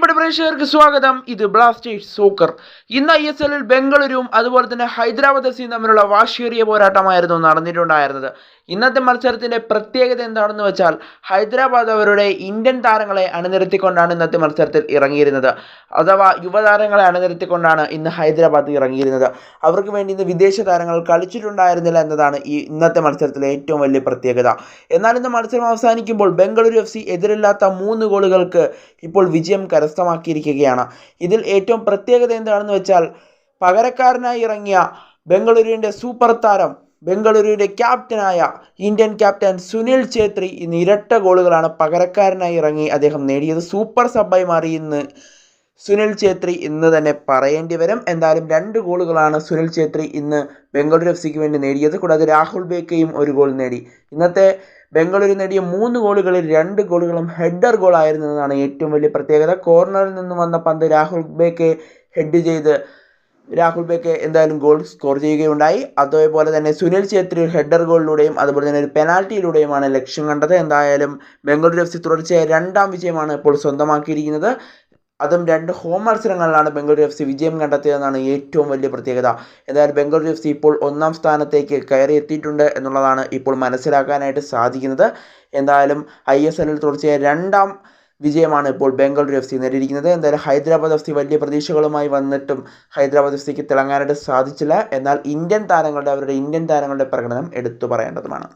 പ്രിയപ്പെട്ട പ്രേക്ഷകർക്ക് സ്വാഗതം. ഇത് ബ്ലാസ്റ്റേഴ്സ് സൂക്കർ ഇന്ന് ഐ എസ് എല്ലിൽ ബംഗളൂരുവും അതുപോലെ തന്നെ ഹൈദരാബാദ് എഫ് സിയും തമ്മിലുള്ള വാശിയേറിയ പോരാട്ടമായിരുന്നു നടന്നിട്ടുണ്ടായിരുന്നത്. ഇന്നത്തെ മത്സരത്തിന്റെ പ്രത്യേകത എന്താണെന്ന് വെച്ചാൽ ഹൈദരാബാദ് അവരുടെ ഇന്ത്യൻ താരങ്ങളെ അണിനിരത്തിക്കൊണ്ടാണ് ഇന്നത്തെ മത്സരത്തിൽ ഇറങ്ങിയിരുന്നത്. അഥവാ യുവതാരങ്ങളെ അണിനിരത്തിക്കൊണ്ടാണ് ഇന്ന് ഹൈദരാബാദ് ഇറങ്ങിയിരുന്നത്. അവർക്ക് വേണ്ടി ഇന്ന് വിദേശ താരങ്ങൾ കളിച്ചിട്ടുണ്ടായിരുന്നില്ല എന്നതാണ് ഈ ഇന്നത്തെ മത്സരത്തിലെ ഏറ്റവും വലിയ പ്രത്യേകത. എന്നാൽ ഇന്ന് മത്സരം അവസാനിക്കുമ്പോൾ ബംഗളൂരു എഫ് സി എതിരില്ലാത്ത മൂന്ന് ഗോളുകൾക്ക് ഇപ്പോൾ വിജയം കരസ്ഥമാക്കിയിരിക്കുകയാണ് ഇതിൽ ഏറ്റവും പ്രത്യേകത എന്താണെന്ന് വെച്ചാൽ പകരക്കാരനായി ഇറങ്ങിയ ബംഗളൂരുവിന്റെ സൂപ്പർ താരം ബംഗളൂരുവിന്റെ ക്യാപ്റ്റനായ ഇന്ത്യൻ ക്യാപ്റ്റൻ സുനിൽ ഛേത്രി ഇന്ന് ഇരട്ട ഗോളുകളാണ് പകരക്കാരനായി ഇറങ്ങി അദ്ദേഹം നേടിയത്. സൂപ്പർ സബായി മാറി ഇന്ന് സുനിൽ ഛേത്രി ഇന്ന് തന്നെ പറയേണ്ടി വരും. എന്തായാലും രണ്ട് ഗോളുകളാണ് സുനിൽ ഛേത്രി ഇന്ന് ബംഗളൂരു എഫ് സിക്ക് വേണ്ടി നേടിയത്. കൂടാതെ രാഹുൽ ബേക്കയും ഒരു ഗോൾ നേടി. ഇന്നത്തെ ബംഗളൂരു നേടിയ മൂന്ന് ഗോളുകളിൽ രണ്ട് ഗോളുകളും ഹെഡർ ഗോളായിരുന്നു എന്നതാണ് ഏറ്റവും വലിയ പ്രത്യേകത. കോർണറിൽ നിന്ന് വന്ന പന്ത് രാഹുൽ ബേക്കെ ഹെഡ് ചെയ്ത് രാഹുൽ ബേക്കെ എന്തായാലും ഗോൾ സ്കോർ ചെയ്യുകയുണ്ടായി. അതേപോലെ തന്നെ സുനിൽ ഛേത്രി ഒരു ഹെഡർ ഗോളിലൂടെയും അതുപോലെ തന്നെ ഒരു പെനാൽറ്റിയിലൂടെയുമാണ് ലക്ഷ്യം കണ്ടത്. എന്തായാലും ബംഗളൂരു എഫ് സി തുടർച്ചയായ രണ്ടാം വിജയമാണ് ഇപ്പോൾ സ്വന്തമാക്കിയിരിക്കുന്നത്. അതും രണ്ട് ഹോം മത്സരങ്ങളിലാണ് ബംഗളൂരു എഫ് സി വിജയം കണ്ടെത്തിയതെന്നാണ് ഏറ്റവും വലിയ പ്രത്യേകത. എന്തായാലും ബംഗളൂരു എഫ് സി ഇപ്പോൾ ഒന്നാം സ്ഥാനത്തേക്ക് കയറി എത്തിയിട്ടുണ്ട് എന്നുള്ളതാണ് ഇപ്പോൾ മനസ്സിലാക്കാനായിട്ട് സാധിക്കുന്നത്. എന്തായാലും ഐ എസ് എല്ലിൽ തുടർച്ചയായ രണ്ടാം വിജയമാണ് ഇപ്പോൾ ബംഗളൂരു എഫ് സി നേടിയിരിക്കുന്നത്. എന്തായാലും ഹൈദരാബാദ് എഫ് സി വലിയ പ്രതീക്ഷകളുമായി വന്നിട്ടും ഹൈദരാബാദ് എഫ് സിക്ക് തിളങ്ങാനായിട്ട് സാധിച്ചില്ല. എന്നാൽ ഇന്ത്യൻ താരങ്ങളുടെ അവരുടെ ഇന്ത്യൻ താരങ്ങളുടെ പ്രകടനം എടുത്തു പറയേണ്ടതുമാണ്.